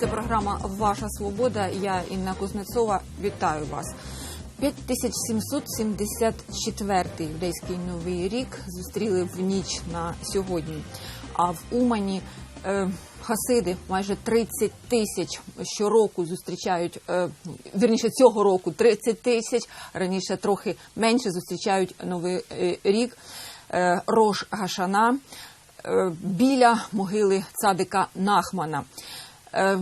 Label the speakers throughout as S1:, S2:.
S1: Це програма Ваша Свобода. Я Інна Кузнецова. Вітаю вас. 5774-й юдейський новий рік зустріли в ніч на сьогодні. А в Умані е, хасиди майже 30 тисяч щороку зустрічають. Е, вірніше цього року 30 тисяч. Раніше трохи менше зустрічають новий е, рік. Е, Рош Гашана е, біля могили цадика Нахмана. Е,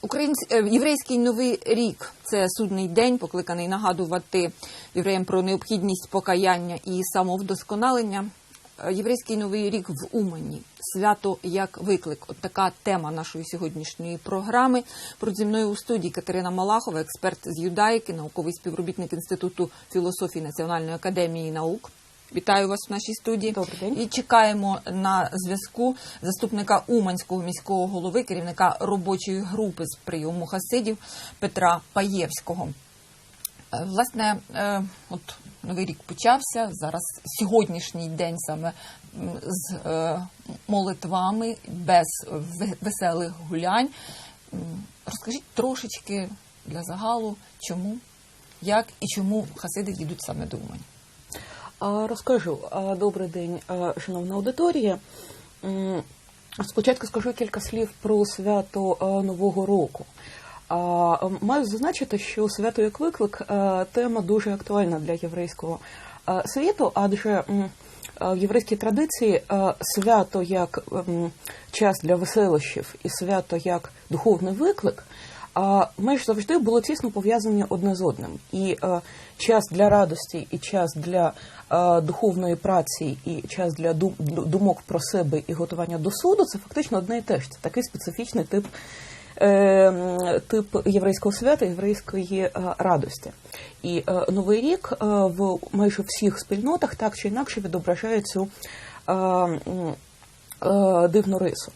S1: Українсь... е, Єврейський новий рік це судний день, покликаний нагадувати євреям про необхідність покаяння і самовдосконалення. Е, Єврейський новий рік в Умані. Свято як виклик. От така тема нашої сьогоднішньої програми. Поруч зі мною у студії Катерина Малахова, експерт з юдаїки, науковий співробітник Інституту філософії Національної академії наук. Вітаю вас в нашій студії.
S2: Добрий день.
S1: І чекаємо на зв'язку заступника Уманського міського голови, керівника робочої групи з прийому хасидів Петра Паєвського. Е, Власне, е, от новий рік почався. Зараз сьогоднішній день саме з е, молитвами, без веселих гулянь. Розкажіть трошечки для загалу, чому, як і чому хасиди їдуть саме до Умані.
S2: Розкажу. Добрий день, шановна аудиторія. Спочатку скажу кілька слів про свято Нового року. Маю зазначити, що свято як виклик тема дуже актуальна для єврейського світу, адже в єврейській традиції свято як час для веселощів і свято як духовний виклик а, майже завжди було тісно пов'язані одне з одним. І е, час для радості, і час для е, духовної праці, і час для дум- думок про себе і готування до суду це фактично одне і те ж. Це такий специфічний тип. е, Тип єврейського свята, єврейської радості. І Новий рік в майже всіх спільнотах так чи інакше відображає цю дивну рису.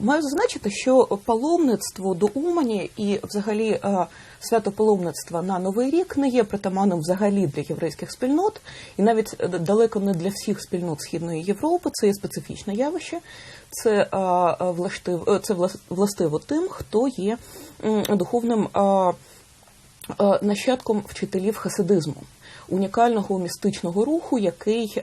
S2: Маю зазначити, що паломництво до Умані і взагалі свято паломництва на Новий рік не є притаманним взагалі для єврейських спільнот, і навіть е, далеко не для всіх спільнот Східної Європи. Це є специфічне явище. Це, влаштив, е, це влас- властиво тим, хто є духовним нащадком вчителів хасидизму. Унікального містичного руху, який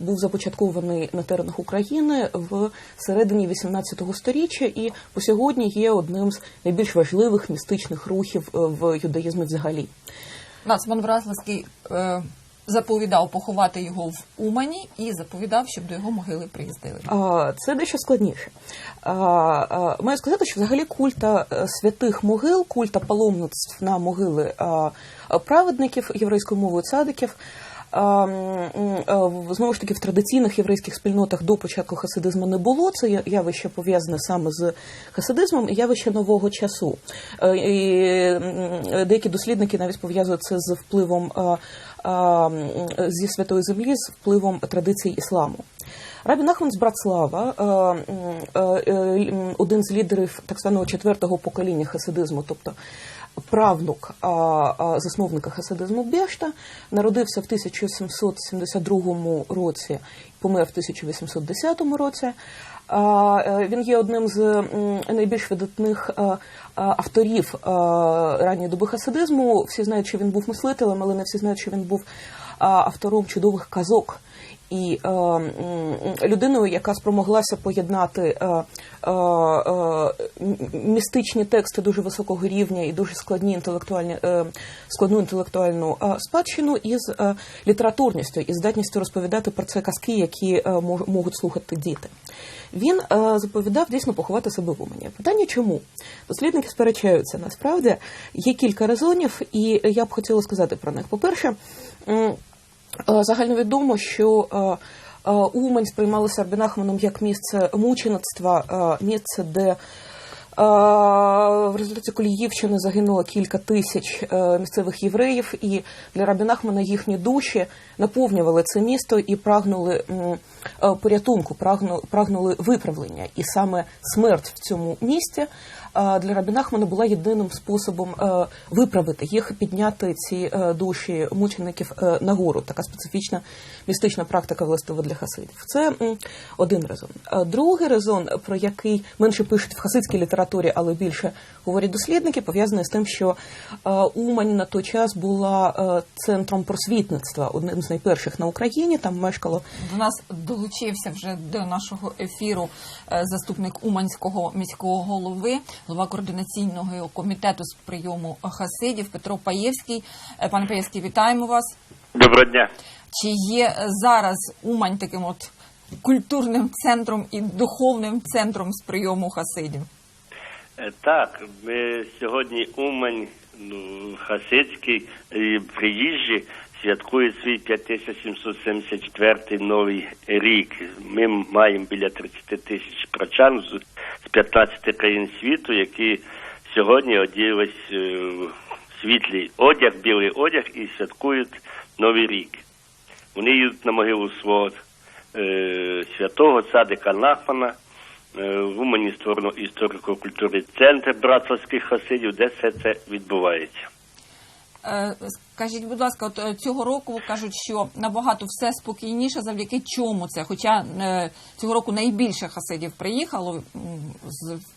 S2: був започаткований на теренах України в середині 18 століття, і по сьогодні є одним з найбільш важливих містичних рухів е, в юдаїзмі взагалі.
S1: Вразлицький е, заповідав поховати його в Умані і заповідав, щоб до його могили приїздили.
S2: Це дещо складніше. Маю сказати, що взагалі культа е, святих могил, культа паломництв на могили праведників єврейською мовою цадиків. В- Знову ж таки, в традиційних єврейських спільнотах до початку хасидизму не було. Це явище пов'язане саме з хасидизмом, і явище нового часу. Е, І деякі дослідники навіть пов'язують це з впливом м, зі святої землі, з впливом традицій ісламу. Рабін Ахман з Братслава, е, е, е, один з лідерів так званого четвертого покоління хасидизму, тобто правнук засновника хасидизму Бешта, народився в 1772 році, помер в 1810 році. Е, Він є одним з найбільш видатних е, е, авторів ранньої доби хасидизму. Всі знають, що він був мислителем, але не всі знають, що він був автором чудових казок і е, людиною, яка спромоглася поєднати е, е, е, містичні тексти дуже високого рівня і дуже складні інтелектуальні е, складну інтелектуальну е, спадщину із е, літературністю і здатністю розповідати про це казки, які е, мож- можуть слухати діти. Він е, заповідав дійсно поховати себе в Умані. Питання чому? Дослідники сперечаються. Насправді є кілька резонів, і я б хотіла сказати про них. По-перше, м, Е, Загальновідомо, що е, е, Умань сприймалося Арбінахманом як місце мучеництва, е, місце, де е, в результаті Коліївщини загинуло кілька тисяч е, місцевих євреїв, і для Рабінахмана їхні душі наповнювали це місто і прагнули е, порятунку, прагну- прагнули виправлення. І саме смерть в цьому місті для Рабіна Ахмана була єдиним способом е, виправити їх, підняти ці е, душі мучеників е, нагору. Така специфічна містична практика властива для хасидів. Це один резон. Другий резон, про який менше пишуть в хасидській літературі, але більше говорять дослідники, пов'язане з тим, що Умань на той час була центром просвітництва, одним з найперших на Україні. Там мешкало
S1: До нас долучився вже до нашого ефіру заступник Уманського міського голови, голова координаційного комітету з прийому хасидів Петро Паєвський. Е, Пане Паєвський, вітаємо вас.
S3: Доброго дня.
S1: Чи є зараз Умань таким от культурним центром і духовним центром з прийому хасидів?
S3: Е, Так, ми сьогодні Умань, ну, Хасидський і приїжджі святкує свій 5774 новий рік. Ми маємо біля 30 тисяч прочан з з 15 країн світу, які сьогодні оділись е, в світлий одяг, білий одяг і святкують Новий рік. Вони їдуть на могилу свого е, святого цадика Нахмана. Е, В Умані створено історико-культурний центр братських хасидів, де все це відбувається.
S1: Е, Скажіть, будь ласка, от е, цього року кажуть, що набагато все спокійніше, завдяки чому це? Хоча е, цього року найбільше хасидів приїхало,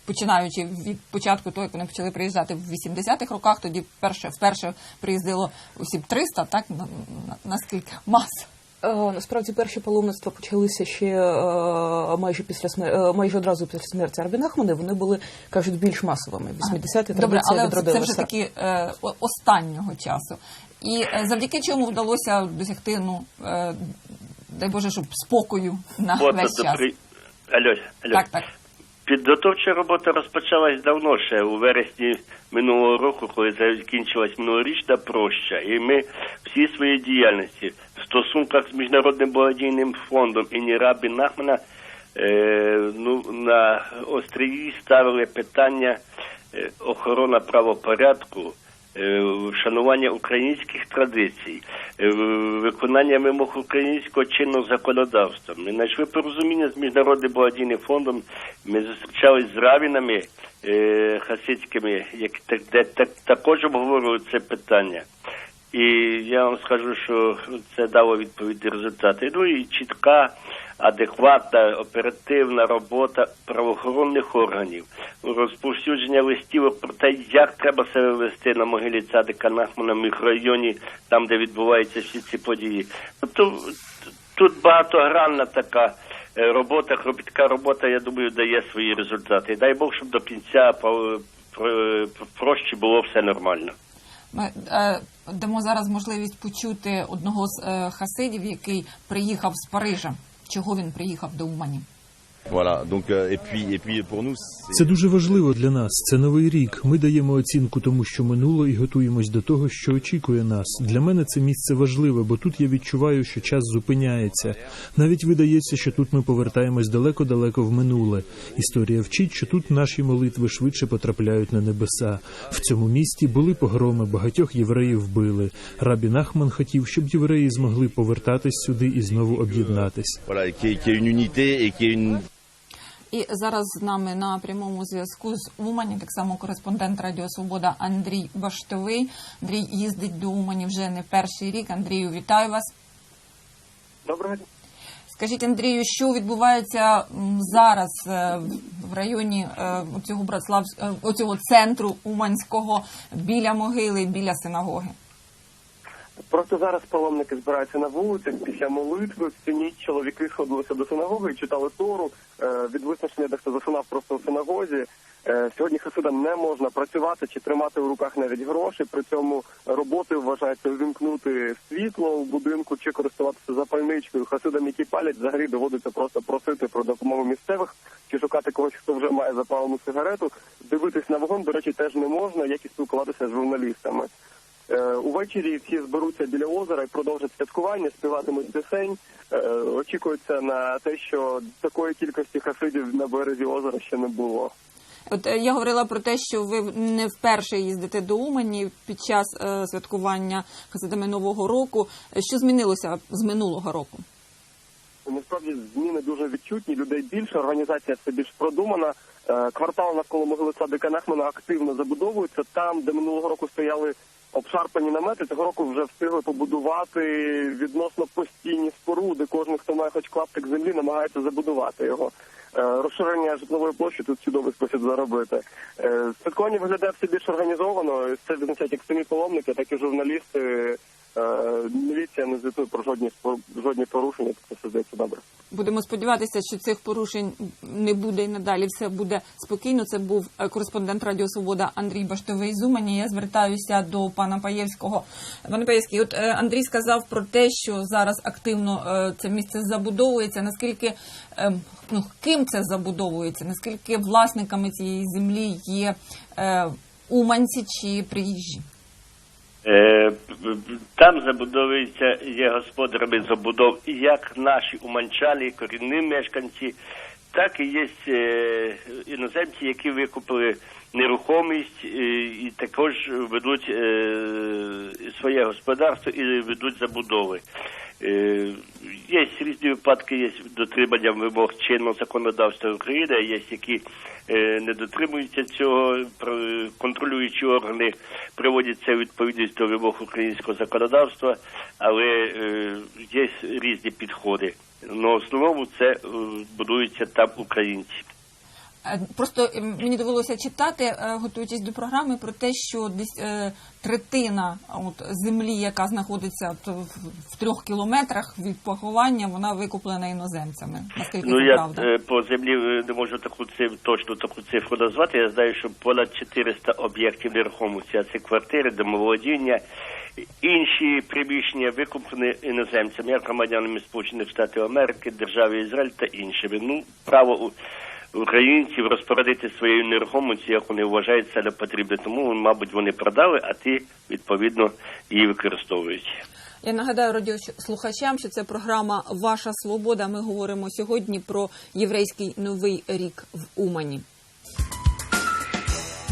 S1: починаючи від початку того, як вони почали приїжджати в 80-х роках, тоді вперше вперше приїздило осіб 300, так на, на, наскільки маса.
S2: Е, Насправді перші паломництва почалися ще е, майже після смер... е, майже одразу після смерті Арбінахмани. Вони були кажуть більш масовими. 80-ті
S1: Добре, але це вже таки е, останнього часу. І завдяки чому вдалося досягти, ну е, дай Боже, щоб спокою на
S3: От
S1: весь час.
S3: при... Алло, алло.
S1: Так, так.
S3: Підготовча робота розпочалась давно ще у вересні минулого року, коли закінчилась минулорічна проща. І ми всі свої діяльності в стосунках з міжнародним благодійним фондом і НІРАБІ Нахмана е, ну, на острії ставили питання е, охорона правопорядку. Е, Вшанування українських традицій, е, виконання вимог українського чинного законодавства. Ми знайшли порозуміння з міжнародним благодійним фондом. Ми зустрічалися з равінами е, хасидськими, які також обговорювали це питання. І я вам скажу, що це дало відповідні результати. Ну і чітка, адекватна, оперативна робота правоохоронних органів, розповсюдження листів про те, як треба себе вести на могилі цадика Нахмана в мікрорайоні, там де відбуваються всі ці події. Тобто тут багатогранна така е, робота, кропітка робота, я думаю, дає свої результати. Дай Бог, щоб до кінця по- про- проще було все нормально.
S1: Ми е, дамо зараз можливість почути одного з е, хасидів, який приїхав з Парижа. Чого він приїхав до Умані?
S4: Це дуже важливо для нас. Це новий рік. Ми даємо оцінку тому, що минуло, і готуємось до того, що очікує нас. Для мене це місце важливе, бо тут я відчуваю, що час зупиняється. Навіть видається, що тут ми повертаємось далеко-далеко в минуле. Історія вчить, що тут наші молитви швидше потрапляють на небеса. В цьому місті були погроми, багатьох євреїв вбили. Рабі Нахман хотів, щоб євреї змогли повертатись сюди і знову об'єднатись.
S1: І зараз з нами на прямому зв'язку з Умані, так само кореспондент Радіо Свобода Андрій Баштовий. Андрій їздить до Умані вже не перший рік. Андрію, вітаю вас.
S5: Доброго дня.
S1: Скажіть, Андрію, що відбувається зараз е, в районі е, цього Братслав цього центру Уманського біля могили, біля синагоги?
S5: Просто зараз паломники збираються на вулицях після молитви. Всю ніч чоловіки сходилися до синагоги і читали Тору. Е, Від визначення дехто засинав просто в синагозі. Е, Сьогодні хасидам не можна працювати чи тримати в руках навіть гроші. При цьому роботи вважається увімкнути світло в будинку чи користуватися запальничкою. Хасидам, які палять, взагалі доводиться просто просити про допомогу місцевих чи шукати когось, хто вже має запалену сигарету. Дивитись на вогонь, до речі, теж не можна, як і спілкуватися з журналістами. Е, Увечері всі зберуться біля озера і продовжать святкування, співатимуть пісень. Е, Очікується на те, що такої кількості хасидів на березі озера ще не було.
S1: От е, я говорила про те, що ви не вперше їздите до Умані під час е, святкування хасидами Нового року. Що змінилося з минулого року?
S5: Насправді зміни дуже відчутні. Людей більше, організація все більш продумана. Квартал навколо могили Садика Нахмана активно забудовується. Там, де минулого року стояли обшарпані намети цього року вже встигли побудувати відносно постійні споруди. Кожен, хто має хоч клаптик землі, намагається забудувати його. Е, Розширення житлової площі тут чудовий спосіб заробити. Е, Святкування виглядає все більш організовано. Це відзначають як самі паломники, так і журналісти. Е, Міліція не звітує про жодні жодні порушення. Це все здається добре.
S1: Будемо сподіватися, що цих порушень не буде і надалі все буде спокійно. Це був е, кореспондент Радіо Свобода Андрій Баштовий з Умані. Я звертаюся до пана Паєвського. Пане Паєвський, от е, Андрій сказав про те, що зараз активно це місце забудовується. Наскільки ну ким це забудовується? Наскільки власниками цієї землі є уманці чи приїжджі?
S3: Е, Там забудовується, є господарями забудов як наші уманчалі, корінні мешканці, так і є е, іноземці, які викупили нерухомість е, і також ведуть своє господарство і ведуть забудови. Е, Є різні випадки, є дотримання вимог чинного законодавства України, є які е, не дотримуються цього, контролюючі органи приводять це відповідність до вимог українського законодавства, але е, є різні підходи. На основному це будуються там українці.
S1: Е, Просто е, мені довелося читати, е, готуючись до програми, про те, що десь третина от, землі, яка знаходиться в- трьох кілометрах від поховання, вона викуплена іноземцями. Наскільки
S3: Ну
S1: це
S3: я
S1: правда?
S3: по землі не можу таку цифру, точно таку цифру назвати. Я знаю, що понад 400 об'єктів нерухомості, а це квартири, домоволодіння. Інші приміщення викуплені іноземцями, як громадянами Сполучених Штатів Америки, держави Ізраїль та іншими. Ну, право українців розпорядити своєю нерухомістю, як вони вважають це не потрібно. Тому, мабуть, вони продали, а ти відповідно її використовують.
S1: Я нагадаю радіослухачам, що це програма Ваша Свобода. Ми говоримо сьогодні про єврейський новий рік в Умані.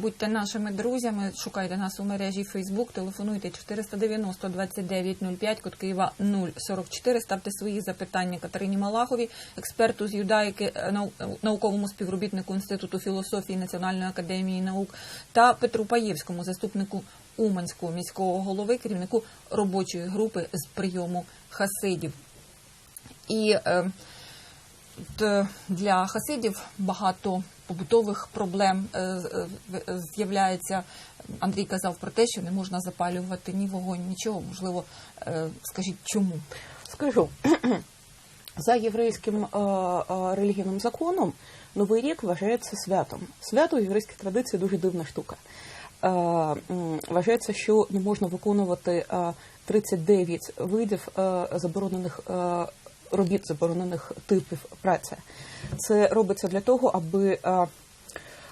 S1: Будьте нашими друзями, шукайте нас у мережі Facebook, телефонуйте 490 2905, код Києва 044, ставте свої запитання Катерині Малахові, експерту з юдаїки, е, науковому співробітнику Інституту філософії Національної академії наук та Петру Паєвському, заступнику Уманського міського голови, керівнику робочої групи з прийому хасидів. І е, для хасидів багато побутових проблем е, е, е, з'являється. Андрій казав про те, що не можна запалювати ні вогонь, нічого. Можливо, е, скажіть чому?
S2: Скажу, за єврейським е, е, релігійним законом Новий рік вважається святом. Свято в єврейській традиції дуже дивна штука. Е, Вважається, що не можна виконувати е, 39 видів е, заборонених е, робіт, заборонених типів праці. Це робиться для того, аби е,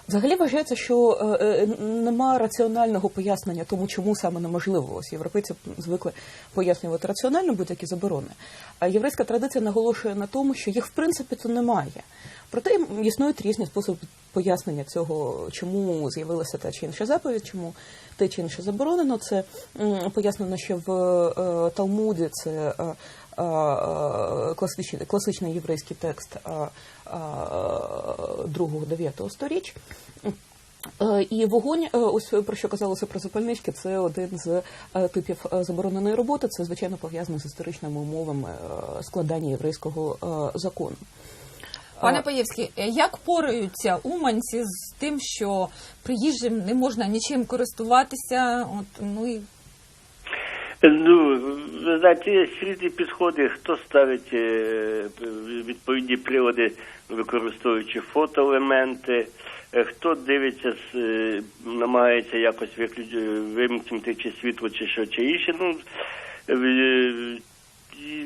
S2: Взагалі вважається, що е, е, нема раціонального пояснення тому, чому саме неможливо. Ось європейці звикли пояснювати раціонально будь-які заборони. А єврейська традиція наголошує на тому, що їх в принципі то немає. Проте існують різні способи пояснення цього, чому з'явилася та чи інша заповідь, чому те чи інше заборонено. Це пояснено ще в Талмуді. Це класичний, класичний єврейський текст другого дев'ятого сторіч. Е, І вогонь, е, ось про що казалося про запальнички, це один з е, типів забороненої роботи. Це звичайно пов'язано з історичними умовами складання єврейського закону.
S1: Пане Паєвський, як пораються уманці з тим, що приїжджим не можна нічим користуватися? От ну і
S3: Ну, знаєте, є різні підходи, хто ставить е, відповідні приводи, використовуючи фотоелементи, е, хто дивиться, е, намагається якось вимкнути чи світло, чи що, чи інше. Ну,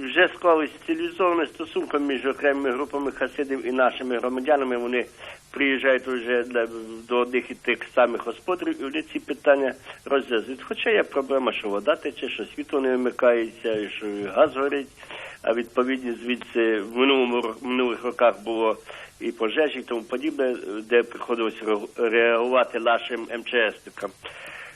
S3: вже склались цивілізовані стосунки між окремими групами хасидів і нашими громадянами. Вони приїжджають вже до одних і тих самих господарів, і вони ці питання розв'язують. Хоча є проблема, що вода тече, що світло не вимикається, що газ горить. а відповідні звідси в минулому минулих роках було і пожежі, і тому подібне, де приходилось ре- реагувати нашим МЧСникам.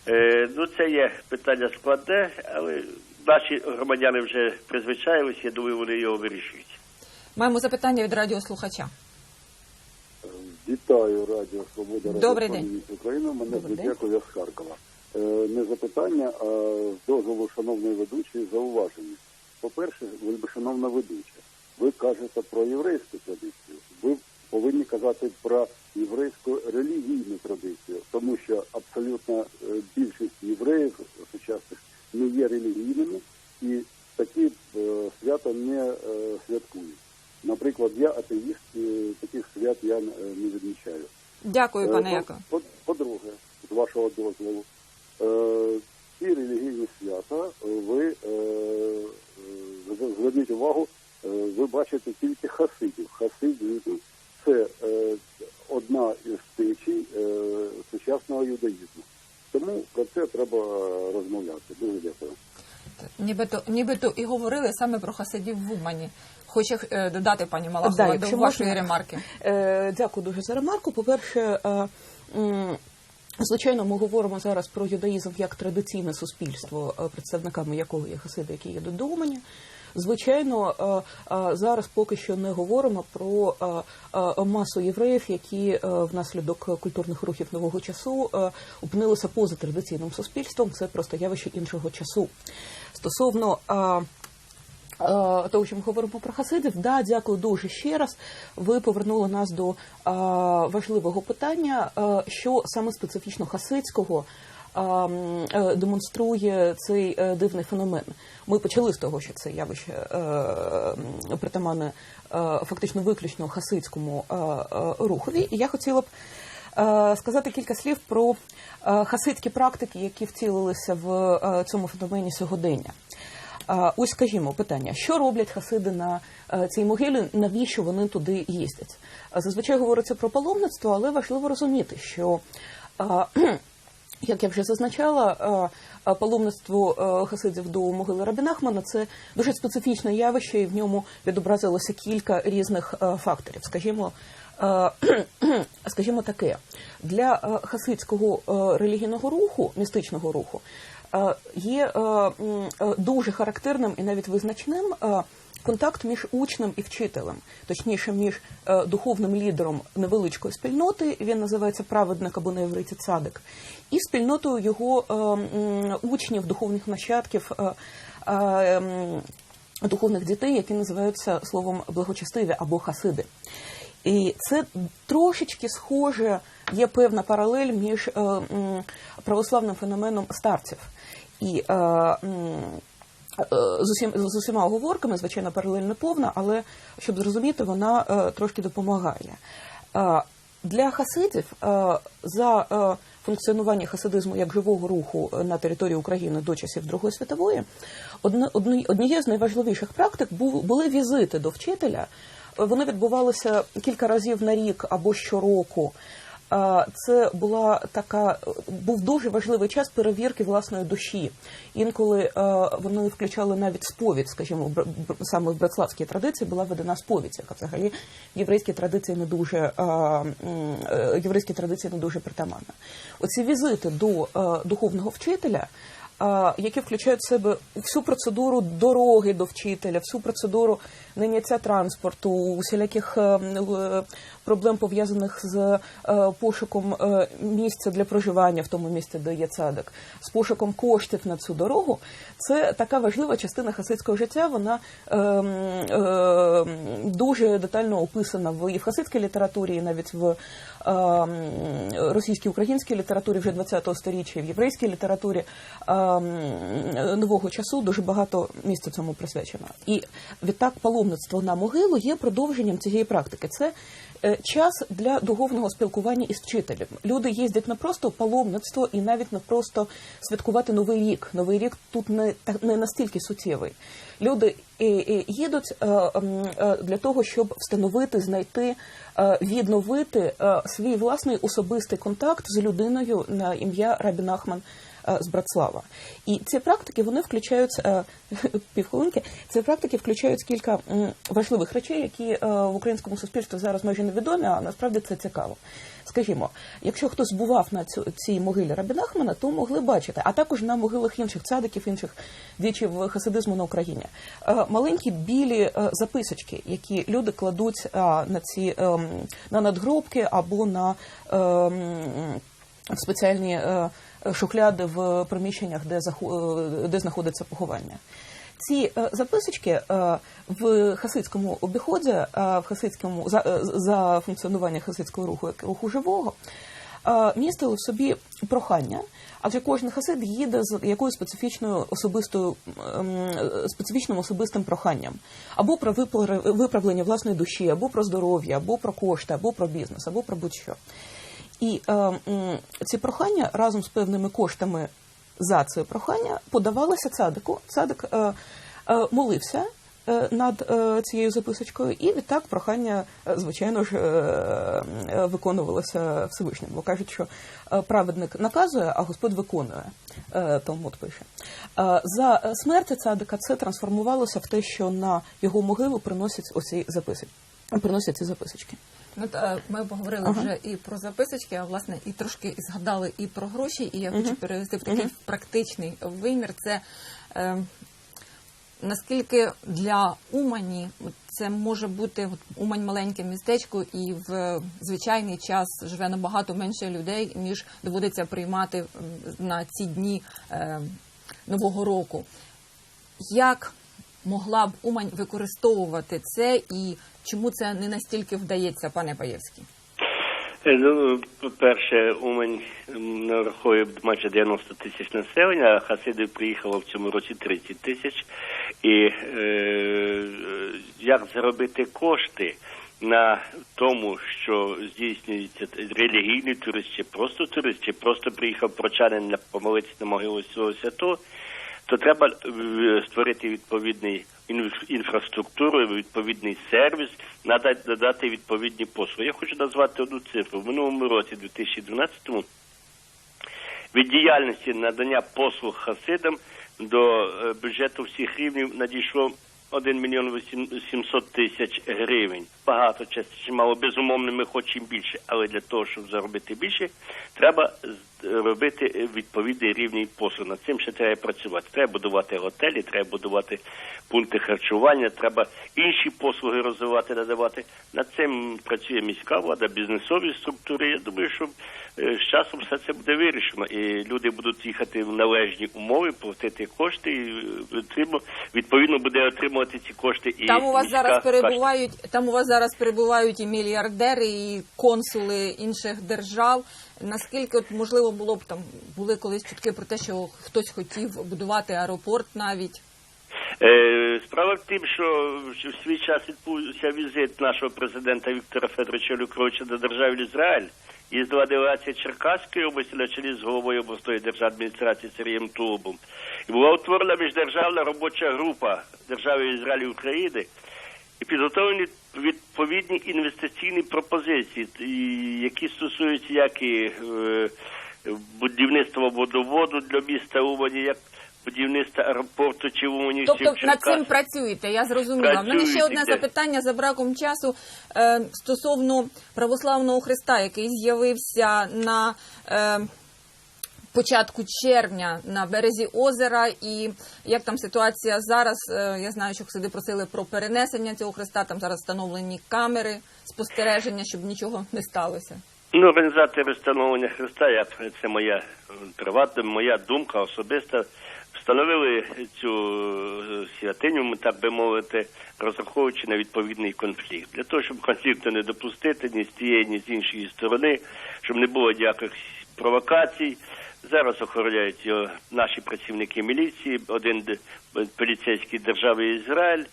S3: Е, ну, це є питання складне, але наші громадяни вже призвичаїлися, я думаю, вони його вирішують.
S1: Маємо запитання від радіослухача.
S6: Вітаю Радіо Свобода Радіо
S1: день.
S6: «Пам'ять України. Мене
S1: Добрий день.
S6: Я з Харкова. Е, Не запитання, а з дозволу шановної ведучої зауваження. По-перше, шановна ведуча, ви кажете про єврейську традицію. Ви повинні казати про єврейську релігійну традицію, тому що абсолютно е, більшість євреїв сучасних не є релігійними і такі е, свята не е, святкують. Наприклад, я атеїст, і таких свят я е, не відмічаю.
S1: Дякую, пане
S6: по- По-друге, з вашого дозволу, е, ці релігійні свята ви е, е, зверніть увагу, е, ви бачите тільки хасидів. Хасидизм це е, одна із течій е, сучасного юдаїзму. Тому про це треба розмовляти. Дуже дякую.
S1: Нібито, нібито і говорили саме про хасидів в Умані. Хоче додати пані
S2: Да,
S1: до вашої
S2: можна.
S1: ремарки.
S2: Е, Дякую дуже за ремарку. По-перше, е, звичайно, ми говоримо зараз про юдаїзм як традиційне суспільство, е, представниками якого є хасиди, які є до Умані. Звичайно, е, е, зараз поки що не говоримо про е, масу євреїв, які внаслідок культурних рухів нового часу опинилися поза традиційним суспільством. Це просто явище іншого часу. Стосовно того, що ми говоримо про хасидів, да, дякую дуже ще раз. Ви повернули нас до важливого питання, що саме специфічно хасидського демонструє цей е, дивний феномен. Ми почали з того, що це явище е, м, притаманне е, фактично виключно хасидському е, е, рухові. І я хотіла б е, сказати кілька слів про е, хасидські практики, які втілилися в е, цьому феномені сьогодення. Ось скажімо, питання: що роблять хасиди на е, цій могилі? Навіщо вони туди їздять? Зазвичай говориться про паломництво, але важливо розуміти, що як я вже зазначала, а, а, паломництво е, хасидів до могили Рабіна Ахмана – це дуже специфічне явище, і в ньому відобразилося кілька різних е, факторів. Скажімо, е, скажімо таке, для е, хасидського е, релігійного руху, містичного руху, е, є е, е, дуже характерним і навіть визначним е, контакт між учнем і вчителем, точніше, між е, духовним лідером невеличкої спільноти, він називається праведник або на євриті цадик, і спільнотою його е, учнів, духовних нащадків. е, е, Духовних дітей, які називаються словом благочестиві або хасиди. І це трошечки схоже, є певна паралель між е, православним феноменом старців. І е, м, з, усім, з усіма оговорками, звичайно, паралель не повна, але щоб зрозуміти, вона е, трошки допомагає. Е, для хасидів е, за е, функціонування хасидизму як живого руху на території України до часів Другої світової однією з найважливіших практик був, були візити до вчителя. Е, Вони відбувалися кілька разів на рік або щороку. Це була така був дуже важливий час перевірки власної душі. Інколи е, вони включали навіть сповідь, скажімо, саме в братславській традиції була введена сповідь, яка взагалі в єврейській традиції не дуже е, е, єврейській традиції не дуже притаманна. Оці візити до духовного вчителя. Які включають в себе всю процедуру дороги до вчителя, всю процедуру найняття транспорту, усіляких е, е, проблем пов'язаних з е, пошуком місця для проживання в тому місці, де є цадик, з пошуком коштів на цю дорогу. Це така важлива частина хасидського життя. Вона е, е, дуже детально описана в і в хасидській літературі, і навіть в е, російській українській літературі вже 20-го сторіччя, в єврейській літературі е, нового часу дуже багато місця цьому присвячено. І відтак паломництво на могилу є продовженням цієї практики. Це е, час для духовного спілкування із вчителем. Люди їздять не просто паломництво і навіть не просто святкувати новий рік. Новий рік тут не не настільки суттєвий. Люди е, е, їдуть для того, щоб встановити, знайти, відновити свій власний особистий контакт з людиною на ім'я Рабін Ахман е, з Братслава. І ці практики вони включають е, півхвилинки. Ці практики включають кілька важливих речей, які е, в українському суспільстві зараз майже невідомі, а насправді це цікаво. Скажімо, якщо хтось бував на цю цій могилі Рабіна Ахмана, то могли бачити, а також на могилах інших цадиків, інших діячів хасидизму на Україні. Е, Маленькі білі е, записочки, які люди кладуть е, на ці ем, на надгробки або на ем, спеціальні е, шухляди в приміщеннях, де е, де знаходиться поховання. Ці е, записочки е, в хасидському обіході, в хасидському за, за функціонування хасидського руху як руху живого, містили в собі прохання. Адже кожен хасид їде з якоюсь специфічною особистою ем, специфічним особистим проханням або про виправлення власної душі, або про здоров'я, або про кошти, або про бізнес, або про будь-що. І е, ці прохання разом з певними коштами за це прохання подавалися цадику. Цадик е, е, молився е, над е, цією записочкою, і відтак прохання, е, звичайно ж, виконувалося Всевишнім. Бо кажуть, що праведник наказує, а Господь виконує. Талмуд пише. За смерті цадика це трансформувалося в те, що на його могилу приносять оці записи. Приносять ці записочки.
S1: Ну, та, ми поговорили
S2: Ага.
S1: вже і про записочки, а власне і трошки згадали і про гроші. І я хочу
S2: Мгм.
S1: перевести в такий
S2: Мгм.
S1: практичний вимір. Це е, наскільки для Умані це може бути от, Умань маленьке містечко, і в звичайний час живе набагато менше людей, ніж доводиться приймати на ці дні е, Нового року. Як могла б Умань використовувати це і чому це не настільки вдається, пане Паєвський?
S3: Е, Ну, по-перше, Умань м, нараховує майже 90 тисяч населення, а хасидів приїхало в цьому році 30 тисяч. І е, як заробити кошти на тому, що здійснюється релігійний турист, чи просто турист, чи просто приїхав прочанин помолитися на могилу цього святого, то треба е, створити відповідний інф- інфраструктуру, відповідний сервіс, надати відповідні послуги. Я хочу назвати одну цифру. В минулому році, 2012-му, від діяльності надання послуг хасидам до е, бюджету всіх рівнів надійшло 1 мільйон 700 тисяч гривень. Багато чи мало безумовно, ми хочемо більше, але для того, щоб заробити більше, треба з- робити відповідний рівень послуг. Над цим ще треба працювати. Треба будувати готелі, треба будувати пункти харчування, треба інші послуги розвивати, надавати. Над цим працює міська влада, бізнесові структури. Я думаю, що е, з часом все це буде вирішено, і люди будуть їхати в належні умови, платити кошти, і е, відповідно буде отримувати ці кошти. І
S1: Там у вас зараз перебувають там у вас зараз перебувають і мільярдери, і консули інших держав. Наскільки от можливо було б там були колись чутки про те, що хтось хотів будувати аеропорт навіть.
S3: Е, Справа в тім, що в свій час відбувся візит нашого президента Віктора Федоровича Люкровича до держави Ізраїль. Їздила делегація Черкаської області на чолі з головою обласної держадміністрації Сергієм Тулубом. І була утворена міждержавна робоча група держави Ізраїль і України. І підготовлені відповідні інвестиційні пропозиції, які стосуються як і е, будівництва водоводу для міста Умані, як будівництва аеропорту чи Умані.
S1: Тобто над цим працюєте, я зрозуміла. В мене ще одне запитання за браком часу е, стосовно православного Христа, який з'явився на е, початку червня на березі озера. І як там ситуація зараз? Е, я знаю, що хсиди просили про перенесення цього Христа. Там зараз встановлені камери спостереження, щоб нічого не сталося.
S3: Ну, організатори встановлення Христа, я, це моя е, приватна, моя думка особиста. Встановили цю е, святиню, так би мовити, розраховуючи на відповідний конфлікт. Для того, щоб конфлікту не допустити ні з тієї, ні з іншої сторони, щоб не було ніяких провокацій. Зараз охороняють його наші працівники міліції, один поліцейський держави Ізраїль.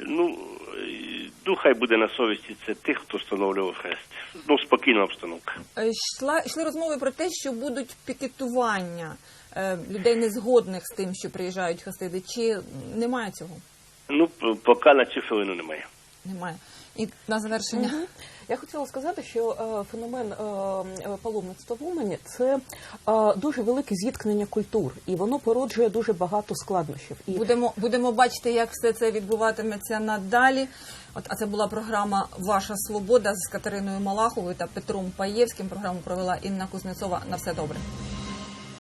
S3: Ну, е, ну буде на совісті це тих, хто встановлював хрест. Ну, спокійна обстановка.
S1: Е, Йшла, йшли розмови про те, що будуть пікетування е, людей незгодних з тим, що приїжджають хасиди. Чи немає цього?
S3: Ну, поки на цю хвилину немає.
S1: Немає. І на завершення.
S2: Я хотіла сказати, що е, феномен е, е, паломництва в Умані це е, дуже велике зіткнення культур, і воно породжує дуже багато складнощів. І
S1: Будемо, будемо бачити, як все це відбуватиметься надалі. От, а це була програма Ваша свобода з Катериною Малаховою та Петром Паєвським. Програму провела Інна Кузнецова. На все добре.